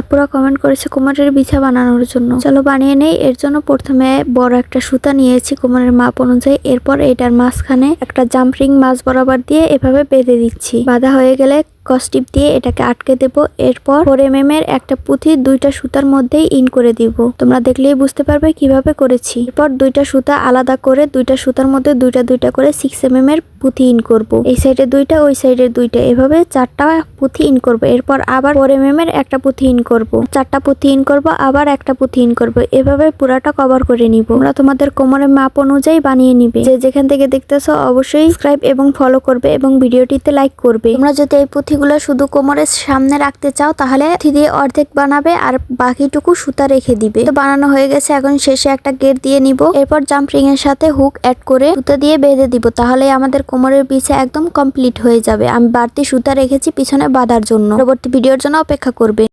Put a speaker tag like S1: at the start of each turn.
S1: আপুরা কমেন্ট করেছে কোমরের বিছা বানানোর জন্য। চলো বানিয়ে নেই, এর জন্য প্রথমে বড় একটা সুতা নিয়েছি কোমরের মাপ অনুযায়ী। এরপর এটার মাঝখানে একটা জাম্পিং মাছ বরাবর দিয়ে এভাবে বেঁধে দিচ্ছি। বাঁধা হয়ে গেলে কস্টিপ দিয়ে এটাকে আটকে দেব। এরপর ফোর এম এর একটা পুঁথি দুইটা সুতার মধ্যেই ইন করে দিব। তোমরা দেখলেই বুঝতে পারবে কীভাবে করেছি। এরপর দুইটা সুতা আলাদা করে দুইটা সুতার মধ্যে দুইটা দুইটা করে সিক্স এম এর পুঁথি ইন করব। এই সাইডে দুইটা, ওই সাইডে দুইটা। এভাবে চারটা পুঁথি ইন করব। এরপর আবার ফোর এম এর একটা পুঁথি ইন করব। চারটা পুঁথি ইন করব, আবার একটা পুঁথি ইন করব। এভাবে পুরাটা কভার করে নিব। তোমরা তোমাদের কোমরের মাপ অনুযায়ী বানিয়ে নিবে। যে যেখান থেকে দেখতেছো অবশ্যই সাবস্ক্রাইব এবং ফলো করবে এবং ভিডিওটিতে লাইক করবে। তোমরা যদি এই পুঁথিগুলো শুধু কোমরের সামনে রাখতে চাও, তাহলে পুঁথি দিয়ে অর্ধেক বানাবে আর বাকিটুকু সুতা রেখে দিবে। তো বানানো হয়ে গেছে, এখন শেষে একটা গেট দিয়ে নিব। এরপর জাম্পিং এর সাথে হুক অ্যাড করে সুতা দিয়ে বেঁধে দিব, তাহলে আমাদের কোমরের পিছে একদম কমপ্লিট হয়ে যাবে। আমি বাড়তি সুতা রেখেছি পিছনে বাঁধার জন্য। পরবর্তী ভিডিওর জন্য অপেক্ষা করবে।